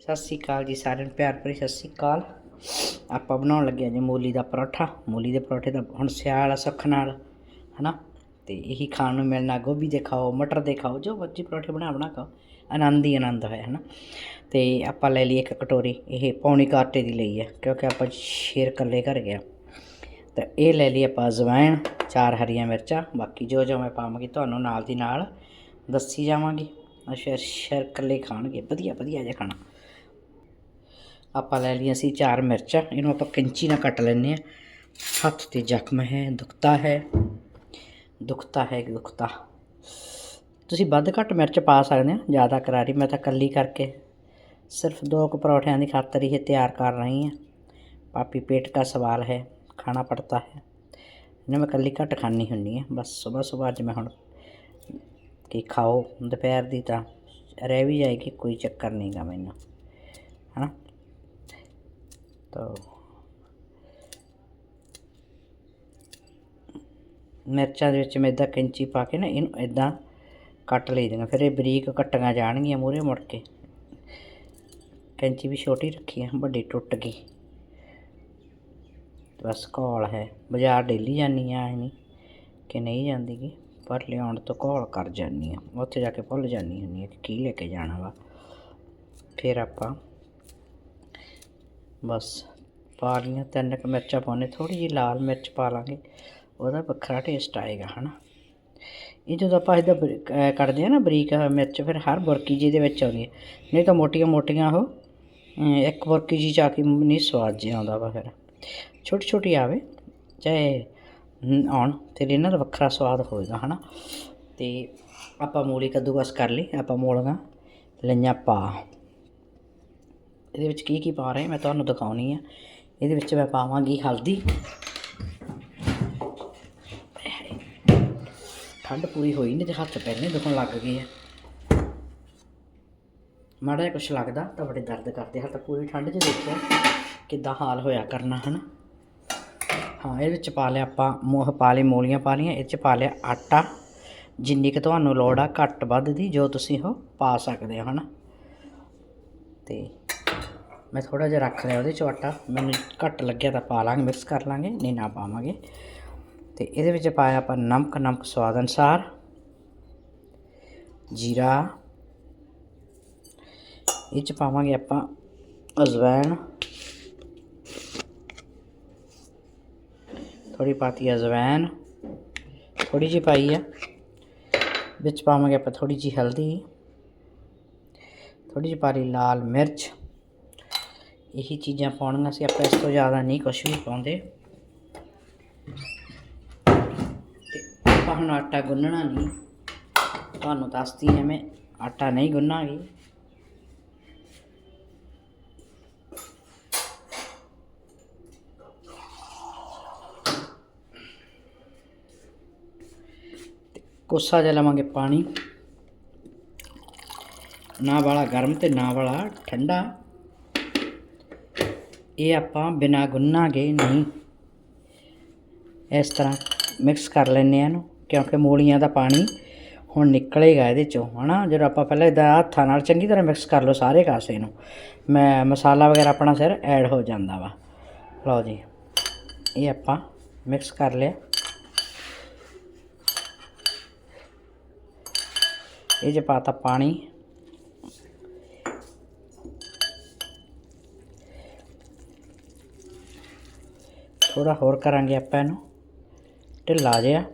ਸਤਿ ਸ਼੍ਰੀ ਅਕਾਲ ਜੀ ਸਾਰਿਆਂ ਨੂੰ, ਪਿਆਰ ਭਰੀ ਸਤਿ ਸ਼੍ਰੀ ਅਕਾਲ। ਆਪਾਂ ਬਣਾਉਣ ਲੱਗੇ ਹਾਂ ਜੀ ਮੂਲੀ ਦਾ ਪਰੌਠਾ। ਮੂਲੀ ਦੇ ਪਰੌਠੇ ਦਾ ਹੁਣ ਸਿਆਲ ਆ, ਸੁੱਖ ਨਾਲ, ਹਨਾ? ਤੇ ਇਹੀ ਖਾਣ ਨੂੰ ਮਿਲਣਾ, ਗੋਭੀ ਦੇ ਖਾਓ, ਮਟਰ ਦੇ ਖਾਓ, ਜੋ ਮਰਜ਼ੀ ਪਰੌਠੇ ਬਣਾ ਬਣਾ ਖਾਓ, ਆਨੰਦ ਹੀ ਆਨੰਦ ਹੋਇਆ, ਹਨਾ? ਤੇ ਆਪਾਂ ਲੈ ਲਈ ਇੱਕ ਕਟੋਰੀ, ਇਹ ਪੌਣੀ ਕਾਟੇ ਦੀ ਲਈ ਹੈ, ਕਿਉਂਕਿ ਆਪਾਂ ਸ਼ੇਰ ਕੱਲੇ ਘਰ ਗਿਆ ਤਾਂ ਇਹ ਲੈ ਲਈ ਆਪਾਂ ਅਜਵਾਇਣ, ਚਾਰ ਹਰੀਆਂ ਮਿਰਚਾਂ, ਬਾਕੀ ਜੋ ਜੋ ਮੈਂ ਪਾਵਾਂਗੀ ਤੁਹਾਨੂੰ ਨਾਲ ਦੀ ਨਾਲ ਦੱਸੀ ਜਾਵਾਂਗੀ। ਅੱਛਾ ਸ਼ੇਰ ਕੱਲੇ ਖਾਣਗੇ, ਵਧੀਆ ਵਧੀਆ ਜਿਹਾ ਖਾਣਾ। ਆਪਾਂ ਲੈ ਲਈਆਂ ਸੀ ਚਾਰ ਮਿਰਚਾਂ, ਇਹਨੂੰ ਆਪਾਂ ਕੈਂਚੀ ਨਾਲ ਕੱਟ ਲੈਣੇ ਆ ਹੱਥ ਤੇ ਜ਼ਖਮ ਹੈ, ਦੁਖਤਾ ਹੈ। ਦੁਖਤਾ ਹੈ ਦੁਖਤਾ? ਤੁਸੀਂ ਵੱਧ ਘੱਟ ਮਿਰਚ ਪਾ ਸਕਦੇ ਆ ਜ਼ਿਆਦਾ ਕਰਾਰੀ, ਮੈਂ ਤਾਂ ਕੱਲੀ ਕਰਕੇ। ਸਿਰਫ ਦੋ ਕੁ ਪਰੌਠਿਆਂ ਦੀ ਖਾਤਰ ਇਹ ਤਿਆਰ ਕਰ ਰਹੀ ਹਾਂ। ਪਾਪੀ ਪੇਟ ਦਾ ਸਵਾਲ ਹੈ, ਖਾਣਾ ਪੜਤਾ ਹੈ। ਇਹਨਾਂ ਮੈਂ ਕੱਲੀ ਘੱਟ ਖਾਣੀ ਹੁੰਨੀ ਆ ਬਸ ਸਵੇਰ ਸਵੇਰ ਅੱਜ ਮੈਂ ਹੁਣ ਕਿ ਖਾਓ, ਦੁਪਹਿਰ ਦੀ ਤਾਂ ਰਹਿ ਵੀ ਜਾਏਗੀ, ਕੋਈ ਚੱਕਰ ਨਹੀਂਗਾ ਮੈਨੂੰ, ਹਨਾ? ਤਾਂ ਮਿਰਚਾਂ ਦੇ ਵਿੱਚ ਮੈਂ ਇਦਾਂ ਕੈਂਚੀ ਪਾ ਕੇ ਨਾ ਇਹਨੂੰ ਇਦਾਂ ਕੱਟ ਲਈ ਦੀਆਂ। ਫਿਰ ਇਹ ਬਰੀਕ ਕੱਟੀਆਂ ਜਾਣਗੀਆਂ ਮੂਰੇ ਮੁੜ ਕੇ। ਕੈਂਚੀ ਵੀ ਛੋਟੀ ਰੱਖੀ ਆ, ਵੱਡੀ ਟੁੱਟ ਗਈ। ਬਸ ਘੋਲ ਹੈ। ਬਾਜ਼ਾਰ ਡੇਲੀ ਜਾਂਦੀ ਆ ਐ ਨਹੀਂ ਕਿ ਨਹੀਂ ਜਾਂਦੀ ਗੀ, ਪਰ ਲਿਆਉਣ ਤੋਂ ਘੋਲ ਕਰ ਜਾਂਦੀ ਆ। ਉੱਥੇ ਜਾ ਕੇ ਭੁੱਲ ਜਾਂਦੀ ਹੁੰਦੀ ਆ ਕਿ ਕੀ ਲੈ ਕੇ ਜਾਣਾ ਵਾ। ਫਿਰ ਆਪਾਂ ਬਸ। ਪਾ ਲਈਆਂ, ਤਿੰਨ ਕੁ ਮਿਰਚਾਂ ਪਾਉਣੇ ਥੋੜੀ ਜਿਹੀ ਲਾਲ ਮਿਰਚ ਪਾ ਲਾਂਗੇ, ਉਹਦਾ ਵੱਖਰਾ ਟੇਸਟ ਆਏਗਾ, ਹਨਾ। ਇਹ ਜਦੋਂ ਆਪਾਂ ਇਹਦਾ ਬਰੀ- ਕੱਢਦੇ ਆ ਨਾ ਬਰੀਕ ਮਿਰਚ, ਫਿਰ ਹਰ ਬੁਰਕੀ ਜੀ ਦੇ ਵਿੱਚ ਆਉਂਦੀ ਹੈ। ਨਹੀਂ ਤਾਂ ਮੋਟੀਆਂ ਮੋਟੀਆਂ ਉਹ ਇੱਕ ਬੁਰਕੀ ਜੀ ਚ ਆ ਕੇ ਨਹੀਂ ਸਵਾਦ ਜਿਹਾ ਆਉਂਦਾ ਵਾ ਫਿਰ। ਛੋਟੀ ਛੋਟੀ ਆਵੇ, ਚਾਹੇ ਆਉਣ ਤੇ ਇਹਨਾਂ ਦਾ ਵੱਖਰਾ ਸਵਾਦ ਹੋਏਗਾ, ਹਨਾ। ਤੇ ਆਪਾਂ ਮੂਲੀ ਕੱਦੂਕਸ ਕਰ ਲਈ, ਆਪਾਂ ਮੂਲੀਆਂ ਲਈਆਂ ਪਾ। ਇਹਦੇ ਵਿੱਚ ਕੀ ਕੀ ਪਾ ਰਹੇ ਮੈਂ ਤੁਹਾਨੂੰ ਦਿਖਾਉਣੀ ਆ। ਇਹਦੇ ਵਿੱਚ ਮੈਂ ਪਾਵਾਂਗੀ ਹਲਦੀ। ਠੰਡ ਪੂਰੀ ਹੋਈ ਨਹੀਂ ਤੇ ਹੱਥ ਪਹਿਲੇ ਦੁਖਣ ਲੱਗ ਗਏ ਆ। ਮਾੜਾ ਜਿਹਾ ਕੁਛ ਲੱਗਦਾ ਤਾਂ ਬੜੇ ਦਰਦ ਕਰਦੇ ਹੱਥ ਪੂਰੀ ਠੰਡ 'ਚ ਦੇਖਿਆ ਕਿੱਦਾਂ ਹਾਲ ਹੋਇਆ ਕਰਨਾ, ਹਨ? ਹਾਂ, ਇਹਦੇ ਵਿੱਚ ਪਾ ਲਿਆ ਆਪਾਂ ਮੋਹ, ਪਾ ਲਈ ਮੂਲੀਆਂ ਪਾ ਲਈਆਂ ਇਹ 'ਚ ਪਾ ਲਿਆ ਆਟਾ। ਜਿੰਨੀ ਕਿ ਤੁਹਾਨੂੰ ਲੋੜ ਆ, ਘੱਟ ਵੱਧ ਦੀ ਜੋ ਤੁਸੀਂ ਉਹ ਪਾ ਸਕਦੇ ਹੋ, ਹਨਾ? ਤੇ ਮੈਂ ਥੋੜਾ ਜਿਹਾ ਰੱਖ ਲਿਆ ਉਹਦੇ 'ਚੋਂ ਆਟਾ। ਮੈਨੂੰ ਘੱਟ ਲੱਗਿਆ ਤਾਂ ਪਾ ਲਾਂਗੇ, ਮਿਕਸ ਕਰ ਲਾਂਗੇ, ਨਹੀਂ ਨਾ ਪਾਵਾਂਗੇ। ਤੇ ਇਹਦੇ ਵਿੱਚ ਪਾਇਆ ਆਪਾਂ ਨਮਕ ਨਮਕ ਸਵਾਦ ਅਨੁਸਾਰ। ਜੀਰਾ। ਇਹ ਚ ਪਾਵਾਂਗੇ ਆਪਾਂ ਅਜਵਾਇਣ ਥੋੜੀ ਪਾਤੀ ਅਜਵਾਇਣ ਥੋੜੀ ਜਿਹੀ ਪਾਈ ਆ। ਵਿੱਚ ਪਾਵਾਂਗੇ ਆਪਾਂ ਥੋੜੀ ਜਿਹੀ ਹਲਦੀ। ਥੋੜੀ ਜਿਹੀ ਪਾਲੀ ਲਾਲ ਮਿਰਚ। ਇਹੀ ਚੀਜ਼ਾਂ ਪਾਉਣੀਆਂ ਸੀ, ਆਪਾਂ ਇਸ ਤੋਂ ਜ਼ਿਆਦਾ ਨਹੀਂ ਕੁਝ ਵੀ ਪਾਉਂਦੇ। ਤੇ ਆਪਾਂ ਹੁਣ ਆਟਾ ਗੁੰਨਣਾ ਨਹੀਂ। ਤੁਹਾਨੂੰ ਦੱਸਦੀ ਹਾਂ ਮੈਂ, ਆਟਾ ਨਹੀਂ ਗੁੰਨਾਂਗੀ। ਤੇ ਕੋਸਾ ਜਿਹਾ ਲਵਾਂਗੇ ਪਾਣੀ। ਨਾ ਵਾਲਾ ਗਰਮ ਤੇ ਨਾ ਵਾਲਾ ਠੰਡਾ। ਇਹ ਆਪਾਂ ਬਿਨਾ ਗੁੰਨਾਂਗੇ ਨਹੀਂ ਇਸ ਤਰ੍ਹਾਂ ਮਿਕਸ ਕਰ ਲੈਂਦੇ ਆ ਇਹਨੂੰ, ਕਿਉਂਕਿ ਮੂਲੀਆਂ ਦਾ ਪਾਣੀ ਹੁਣ ਨਿਕਲੇਗਾ ਇਹਦੇ ਚੋਂ, ਹਨਾ? ਜਦੋਂ ਆਪਾਂ ਪਹਿਲਾਂ ਇਦਾਂ ਹੱਥਾਂ ਨਾਲ ਚੰਗੀ ਤਰ੍ਹਾਂ ਮਿਕਸ ਕਰ ਲਓ ਸਾਰੇ ਕਾਸੇ ਨੂੰ, ਮੈਂ ਮਸਾਲਾ ਵਗੈਰਾ ਆਪਣਾ ਸਿਰ ਐਡ ਹੋ ਜਾਂਦਾ ਵਾ। ਲਓ ਜੀ, ਇਹ ਆਪਾਂ ਮਿਕਸ ਕਰ ਲਿਆ। ਇਹ ਜੇ ਪਾਤਾ ਪਾਣੀ। ਥੋੜਾ ਹੋਰ ਕਰਾਂਗੇ ਆਪਾਂ ਇਹਨੂੰ। ਢਿੱਲਾ ਜਿਹਾ।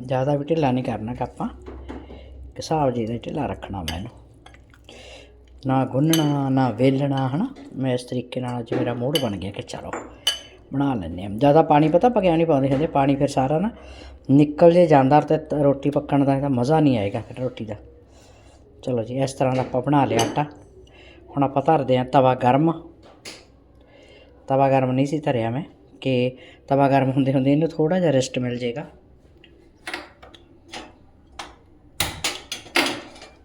ਜ਼ਿਆਦਾ ਵੀ ਢਿੱਲਾ ਨਹੀਂ ਕਰਨਾ ਕਿ ਆਪਾਂ ਹਿਸਾਬ ਜੀ ਦਾ ਢਿੱਲਾ ਰੱਖਣਾ ਮੈਂ ਇਹਨੂੰ। ਨਾ ਗੁੰਨਣਾ, ਨਾ ਵੇਲਣਾ, ਹਨਾ? ਮੈਂ ਇਸ ਤਰੀਕੇ ਨਾਲ ਅੱਜ ਮੇਰਾ ਮੂਡ ਬਣ ਗਿਆ ਕਿ ਚਲੋ, ਬਣਾ ਲੈਂਦੇ ਹਾਂ। ਜ਼ਿਆਦਾ ਪਾਣੀ ਪਤਾ ਆਪਾਂ ਨਹੀਂ ਪਾਉਂਦੇ ਹੁੰਦੇ ਪਾਣੀ ਫਿਰ ਸਾਰਾ ਨਾ ਨਿਕਲ ਜੇ ਜਾਂਦਾ ਤੇ ਰੋਟੀ ਪੱਕਣ ਦਾ ਇਹਦਾ ਮਜ਼ਾ ਨਹੀਂ ਆਏਗਾ ਫਿਰ ਰੋਟੀ ਦਾ। ਚਲੋ ਜੀ, ਇਸ ਤਰ੍ਹਾਂ ਦਾ ਆਪਾਂ ਬਣਾ ਲਿਆ ਆਟਾ। ਹੁਣ ਆਪਾਂ ਧਰਦੇ ਹਾਂ ਤਵਾ ਗਰਮ। ਤਵਾ ਗਰਮ ਨਹੀਂ ਸੀ ਧਰਿਆ ਮੈਂ, ਕਿ ਤਵਾ ਗਰਮ ਹੁੰਦੇ ਹੁੰਦੇ ਇਹਨੂੰ ਥੋੜਾ ਜਿਹਾ ਰੈਸਟ ਮਿਲ ਜਾਏਗਾ।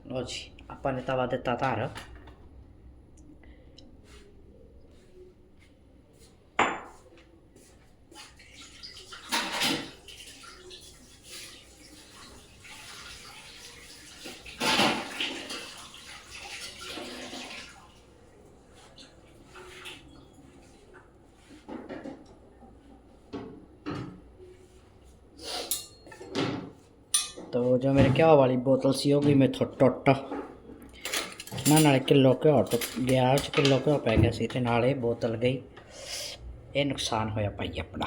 ਲਓ ਜੀ, ਆਪਾਂ ਨੇ ਤਵਾ ਦਿੱਤਾ ਧਾਰ। ਜੋ ਮੇਰੇ ਘਿਓ ਵਾਲੀ ਬੋਤਲ ਸੀ, ਉਹ ਵੀ ਮੇਥੋਂ ਟੁੱਟ। ਨਾ ਨਾਲੇ ਕਿਲੋ ਘਿਓ ਟੁੱਟ ਗਿਆ 'ਚ ਕਿਲੋ ਘਿਓ ਪੈ ਗਿਆ ਸੀ ਤੇ ਇਹ ਬੋਤਲ ਗਈ। ਇਹ ਨੁਕਸਾਨ ਹੋਇਆ ਭਾਈ ਆਪਣਾ।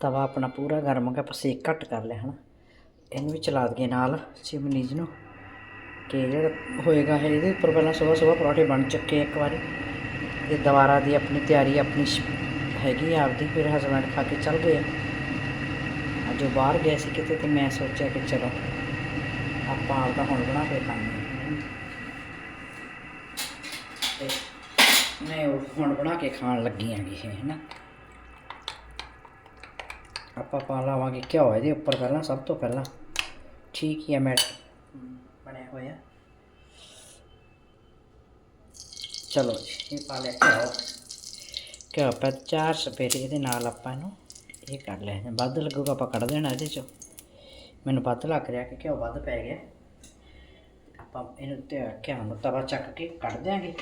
ਤਵਾ ਆਪਣਾ ਪੂਰਾ ਗਰਮ ਹੋ ਗਿਆ ਪਸੇਕ ਘੱਟ ਕਰ ਲਿਆ, ਹਨਾ। ਇਹਨੂੰ ਵੀ ਚਲਾ ਦਈਏ ਨਾਲ ਚਿਮਨੀ ਜੀ ਨੂੰ। ਕਿ ਜਿਹੜਾ ਹੋਏਗਾ ਇਹ ਇਹਦੇ ਉੱਪਰ ਪਹਿਲਾਂ ਸਵੇਰ ਸਵੇਰ ਪਰੌਂਠੇ ਬਣ ਚੁੱਕੇ ਇੱਕ ਵਾਰੀ। ਤੇ ਦੁਬਾਰਾ ਦੀ ਆਪਣੀ ਤਿਆਰੀ ਆਪਣੀ ਹੈਗੀ ਆਪਦੀ, ਫਿਰ ਹਸਬੈਂਡ ਖਾ ਕੇ ਚੱਲ ਗਏ ਜੋ ਬਾਹਰ ਗਏ ਸੀ ਕਿਤੇ ਤੇ ਮੈਂ ਸੋਚਿਆ ਕਿ ਚਲੋ, ਆਪਾਂ ਆਪਦਾ ਹੁਣ ਬਣਾ ਕੇ ਖਾਂਦੇ ਹਾਂ। ਤੇ ਮੈਂ ਉਹ ਹੁਣ ਬਣਾ ਕੇ ਖਾਣ ਲੱਗੀ ਆਂਗੀ ਹੈ ਨਾ ਆਪਾਂ ਪਾ ਲਾਵਾਂਗੇ ਘਿਓ, ਇਹਦੇ ਉੱਪਰ ਪਹਿਲਾਂ, ਸਭ ਤੋਂ ਪਹਿਲਾਂ ਠੀਕ ਹੀ ਆ ਮੈਟ ਬਣਿਆ ਹੋਇਆ। ਚਲੋ ਜੀ, ਇਹ ਪਾ ਲਿਆ ਘਿਓ। ਘਿਓ ਆਪਾਂ ਚਾਰ ਸਪੇਰੇ ਇਹਦੇ ਨਾਲ ਆਪਾਂ ਇਹਨੂੰ ਇਹ ਕਰ ਲਿਆ ਵੱਧ ਲੱਗੂਗਾ ਆਪਾਂ ਕੱਢ ਦੇਣਾ ਇਹਦੇ ਚੋਂ। ਮੈਨੂੰ ਵੱਧ ਲੱਗ ਰਿਹਾ ਕਿ ਘਿਓ ਵੱਧ ਪੈ ਗਿਆ। ਆਪਾਂ ਇਹਨੂੰ ਤੇ ਘਿਓ ਨੂੰ ਤਵਾ ਚੱਕ ਕੇ ਕੱਢ ਦਿਆਂਗੇ।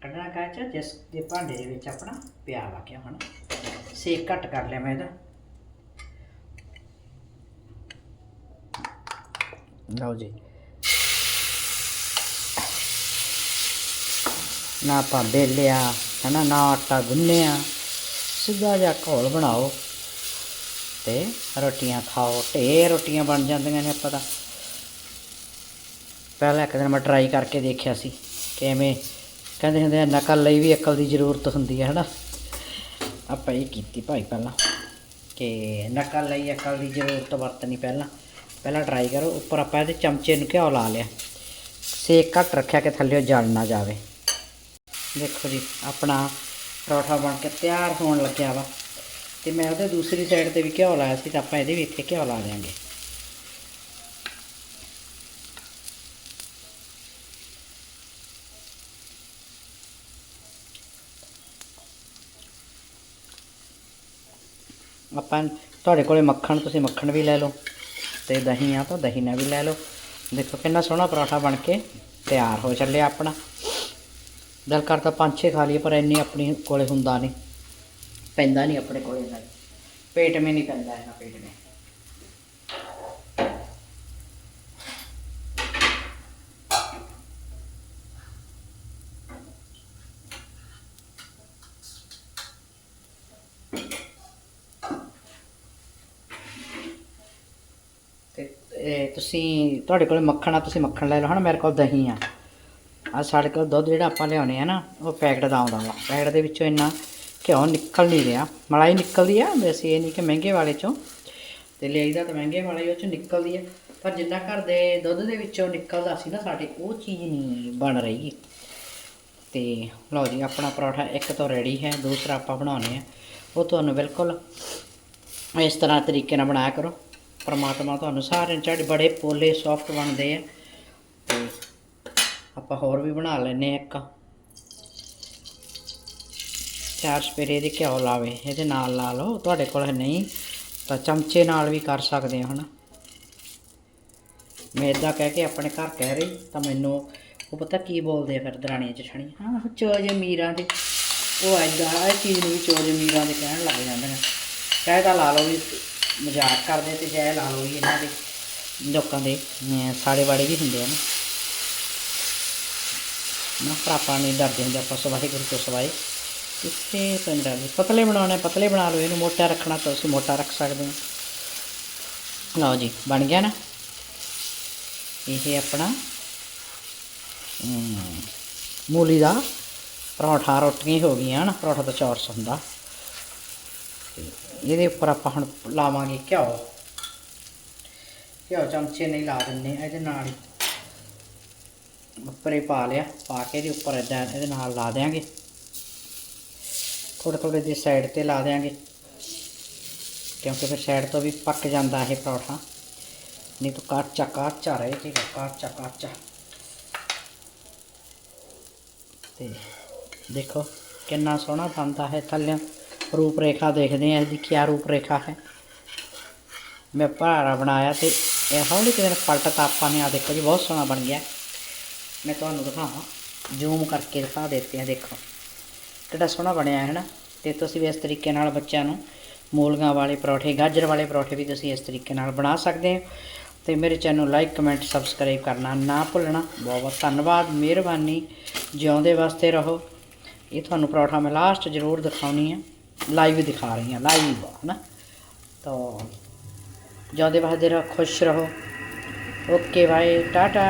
ਕੱਢਣਾ ਕਾਹ ਚ? ਜਿਸ ਦੇ ਭਾਂਡੇ ਦੇ ਵਿੱਚ ਆਪਣਾ ਪਿਆ ਵਾ ਗਿਆ ਹੁਣ। ਸੇਕ ਘੱਟ ਕਰ ਲਿਆ ਮੈਂ ਇਹਦਾ। ਲਓ ਜੀ। ਨਾ ਆਪਾਂ ਬੇਲਿਆ, ਹਨਾ, ਨਾ ਆਟਾ ਗੁੰਨਿਆ। ਸਿੱਧਾ ਜਿਹਾ ਘੋਲ ਬਣਾਓ। ਤੇ ਰੋਟੀਆਂ ਖਾਓ, ਢੇਰ ਰੋਟੀਆਂ ਬਣ ਜਾਂਦੀਆਂ ਨੇ ਆਪਾਂ ਤਾਂ। ਪਹਿਲਾਂ ਇੱਕ ਦਿਨ ਮੈਂ ਟਰਾਈ ਕਰਕੇ ਦੇਖਿਆ ਸੀ ਕਿਵੇਂ ਕਹਿੰਦੇ ਹੁੰਦੇ ਆ, ਨਕਲ ਲਈ ਵੀ ਅਕਲ ਦੀ ਜ਼ਰੂਰਤ ਹੁੰਦੀ ਹੈ ਹਨਾ? ਆਪਾਂ ਇਹ ਕੀਤੀ ਭਾਈ ਪਹਿਲਾਂ ਕਿ ਨਕਲ ਲਈ ਅਕਲ ਦੀ ਜ਼ਰੂਰਤ ਵਰਤਣੀ ਪਹਿਲਾਂ। ਪਹਿਲਾਂ ਟਰਾਈ ਕਰੋ, ਉੱਪਰ ਆਪਾਂ ਇਹਦੇ ਚਮਚੇ ਨੂੰ ਘਿਓ ਲਾ ਲਿਆ। ਸੇਕ ਘੱਟ ਰੱਖਿਆ ਕਿ ਥੱਲੇ ਜਲ ਨਾ ਜਾਵੇ। ਦੇਖੋ ਜੀ, ਆਪਣਾ ਪਰੌਠਾ ਬਣ ਕੇ ਤਿਆਰ ਹੋਣ ਲੱਗਿਆ ਵਾ। ਤੇ ਮੈਂ ਉਹਦੇ ਦੂਸਰੀ ਸਾਈਡ ਤੇ ਵੀ ਘਿਓ ਲਾਇਆ ਸੀ ਤਾਂ ਆਪਾਂ ਇਹਦੇ ਵੀ ਇੱਥੇ ਘਿਓ ਲਾ ਦਿਆਂਗੇ। ਆਪਾਂ ਤੁਹਾਡੇ ਕੋਲੇ ਮੱਖਣ, ਤੁਸੀਂ ਮੱਖਣ ਵੀ ਲੈ ਲਓ ਤੇ ਦਹੀਂ ਆ ਤਾਂ ਦਹੀਂ ਨਾਲ ਵੀ ਲੈ ਲਓ। ਦੇਖੋ ਕਿੰਨਾ ਸੋਹਣਾ ਪਰੌਠਾ ਬਣ ਕੇ ਤਿਆਰ ਹੋ ਚੱਲਿਆ ਆਪਣਾ। ਦਿਲ ਕਰਦਾ ਪੰਜ ਛੇ ਖਾ ਲਈਏ, ਪਰ ਇੰਨੀ ਆਪਣੀ ਕੋਲੇ ਹੁੰਦਾ ਨਹੀਂ। ਪੈਂਦਾ ਨਹੀਂ ਆਪਣੇ ਕੋਲ ਨਾਲ ਪੇਟ ਮੇ ਨਹੀਂ ਪੈਂਦਾ ਹੈ ਪੇਟ ਮੇ। ਤੁਸੀਂ, ਤੁਹਾਡੇ ਕੋਲ ਮੱਖਣ ਆ, ਤੁਸੀਂ ਮੱਖਣ ਲੈ ਲਓ, ਹਨਾ? ਮੇਰੇ ਕੋਲ ਦਹੀਂ ਆ। ਆ ਸਾਡੇ ਕੋਲ ਦੁੱਧ ਜਿਹੜਾ ਆਪਾਂ ਲਿਆਉਣੇ ਆ ਨਾ, ਉਹ ਪੈਕਟ ਦਾ ਆਉਂਦਾ ਵਾ। ਪੈਕਟ ਦੇ ਵਿੱਚੋਂ ਇੰਨਾ ਘਿਓ ਨਿਕਲ ਨਹੀਂ ਰਿਹਾ। ਮਲਾਈ ਨਿਕਲਦੀ ਆ ਵੈਸੇ ਇਹ ਨਹੀਂ ਕਿ ਮਹਿੰਗੇ ਵਾਲੇ ਚੋਂ। ਤੇ ਲਿਆਈਦਾ ਤਾਂ ਮਹਿੰਗੇ ਵਾਲੇ ਉਹ ਚੋਂ ਨਿਕਲਦੀ ਆ। ਪਰ ਜਿੰਨਾ ਘਰ ਦੇ ਦੁੱਧ ਦੇ ਵਿੱਚੋਂ ਨਿਕਲਦਾ ਸੀ ਨਾ ਸਾਡੇ, ਉਹ ਚੀਜ਼ ਨਹੀਂ ਬਣ ਰਹੀ। ਤੇ ਲਓ ਜੀ, ਆਪਣਾ ਪਰੌਠਾ ਇੱਕ ਤਾਂ ਰੈਡੀ ਹੈ, ਦੂਸਰਾ ਆਪਾਂ ਬਣਾਉਣੇ ਆ। ਉਹ ਤੁਹਾਨੂੰ ਬਿਲਕੁਲ ਇਸ ਤਰ੍ਹਾਂ ਤਰੀਕੇ ਨਾਲ ਬਣਾਇਆ ਕਰੋ। ਪਰਮਾਤਮਾ ਤੁਹਾਨੂੰ ਸਾਰਿਆਂ ਨੂੰ ਚਾਹੇ ਬੜੇ ਪੋਲੇ ਸੌਫਟ ਬਣਦੇ ਆ। ਤੇ ਆਪਾਂ ਹੋਰ ਵੀ ਬਣਾ ਲੈਨੇ ਆ ਇੱਕ। ਚਾਰ ਸਪੇਰੇ ਦੇ ਘਿਓ ਲਾਵੇ, ਇਹਦੇ ਨਾਲ ਲਾ ਲਓ, ਤੁਹਾਡੇ ਕੋਲ ਨਹੀਂ ਤਾਂ ਚਮਚੇ ਨਾਲ ਵੀ ਕਰ ਸਕਦੇ ਹੋ ਹਨਾ ਮੈਂ ਇਦਾਂ ਕਹਿ ਕੇ ਆਪਣੇ ਘਰ ਕਹਿ ਰਹੀ, ਤਾਂ ਮੈਨੂੰ ਉਹ ਪਤਾ ਕੀ ਬੋਲਦੇ ਆ ਫਿਰ ਦਰਾਣੀਆਂ ਜਠਣੀ ਹਾਂ ਚੋਜ ਅਮੀਰਾਂ ਦੇ। ਉਹ ਐਦਾਂ ਇਹ ਚੀਜ਼ ਨੂੰ ਵੀ ਚੋਜ ਮੀਰਾਂ ਦੇ ਕਹਿਣ ਲੱਗ ਜਾਂਦੇ ਨੇ। ਚਾਹੇ ਤਾਂ ਲਾ ਲਓ ਵੀ ਮਜ਼ਾਕ ਕਰਦੇ ਤੇ ਜੈ ਲਾ ਲਓ ਵੀ ਇਹਨਾਂ ਦੇ, ਲੋਕਾਂ ਦੇ ਸਾੜੇ ਵਾੜੇ ਵੀ ਹੁੰਦੇ ਆ ਨਾ। ਨਾ ਪਰ ਨਹੀਂ ਡਰਦੇ ਹੁੰਦੇ ਆਪਾਂ ਸਵਾਹੀ ਗੁਰੂ ਤੋਂ ਸਵਾਈ। ਕਿਸੇ ਤੋਂ ਨਹੀਂ ਪਤਲੇ ਬਣਾਉਣੇ, ਪਤਲੇ ਬਣਾ ਲਓ, ਇਹਨੂੰ ਮੋਟਾ ਰੱਖਣਾ ਤਾਂ ਤੁਸੀਂ ਮੋਟਾ ਰੱਖ ਸਕਦੇ ਹੋ। ਲਓ ਜੀ, ਬਣ ਗਿਆ ਨਾ? ਇਹ ਆਪਣਾ ਮੂਲੀ ਦਾ ਪਰੌਂਠਾ, ਰੋਟੀਆਂ ਹੋ ਗਈਆਂ ਨਾ, ਪਰੌਂਠਾ ਤਾਂ ਚੌਰਸ ਹੁੰਦਾ। ਤੇ ਇਹਦੇ ਉੱਪਰ ਆਪਾਂ ਹੁਣ ਲਾਵਾਂਗੇ ਘਿਓ। ਘਿਓ ਚਮਚੇ ਨਹੀਂ ਲਾ ਦਿੰਨੇ ਇਹਦੇ ਨਾਲ ਹੀ ਉੱਪਰ ਪਾ ਲਿਆ, ਪਾ ਕੇ ਇਹਦੇ ਉੱਪਰ ਇਦਾਂ ਇਹਦੇ ਨਾਲ ਲਾ ਦਿਆਂਗੇ। ਥੋੜੇ ਥੋੜੇ ਦੀ ਸਾਈਡ ਤੇ ਲਾ ਦਿਆਂਗੇ। ਕਿਉਂਕਿ ਫਿਰ ਸਾਈਡ ਤੋਂ ਵੀ ਪੱਕ ਜਾਂਦਾ ਇਹ ਪਰੌਠਾ। ਨਹੀਂ ਤਾਂ ਕੱਚਾ ਕੱਚਾ ਰਹੇ ਠੀਕ ਹੈ ਕੱਚਾ ਕੱਚਾ। ਤੇ ਦੇਖੋ ਕਿੰਨਾ ਸੋਹਣਾ ਬਣਦਾ ਹੈ ਥੱਲੇ ਰੂਪ ਰੇਖਾ ਦੇਖਦੇ ਆ ਇਹਦੀ ਕੀ ਰੂਪ ਰੇਖਾ ਹੈ। ਮੈਂ ਭਾਰਾ ਬਣਾਇਆ ਤੇ ਇਹ ਹੌਲੀ ਕਿਤੇ ਪਲਟਤਾ ਆਪਾਂ ਨੇ ਆ ਦੇਖੋ ਜੀ, ਬਹੁਤ ਸੋਹਣਾ ਬਣ ਗਿਆ। ਮੈਂ ਤੁਹਾਨੂੰ ਦਿਖਾਵਾਂ ਜ਼ੂਮ ਕਰਕੇ ਦਿਖਾ ਦਿੱਤੇ ਆ, ਦੇਖੋ। ਕਿੰਨਾ ਸੋਹਣਾ ਬਣਿਆ ਹੈ ਨਾ। ਤੇ ਤੁਸੀਂ ਵੀ ਇਸ ਤਰੀਕੇ ਨਾਲ ਬੱਚਿਆਂ ਨੂੰ ਮੂਲੀਆਂ ਵਾਲੇ ਪਰੌਠੇ, ਗਾਜਰ ਵਾਲੇ ਪਰੌਠੇ ਵੀ ਤੁਸੀਂ ਇਸ ਤਰੀਕੇ ਨਾਲ ਬਣਾ ਸਕਦੇ ਹੋ। ਤੇ ਮੇਰੇ ਚੈਨਲ ਨੂੰ ਲਾਈਕ, ਕਮੈਂਟ, ਸਬਸਕ੍ਰਾਈਬ ਕਰਨਾ ਨਾ ਭੁੱਲਣਾ। ਬਹੁਤ ਬਹੁਤ ਧੰਨਵਾਦ, ਮਿਹਰਬਾਨੀ। ਜਿਉਂਦੇ ਵਾਸਤੇ ਰਹੋ। ਇਹ ਤੁਹਾਨੂੰ ਪਰੌਠਾ ਮੈਂ ਲਾਸਟ ਜ਼ਰੂਰ ਦਿਖਾਉਣੀ ਹੈ ਲਾਈਵ ਦਿਖਾ ਰਹੀ ਹਾਂ ਲਾਈਵ ਹਨਾ। ਤਾਂ ਜਿਉਂਦੇ ਵਾਸਤੇ ਰਹੋ, ਖੁਸ਼ ਰਹੋ। Okay bye tata.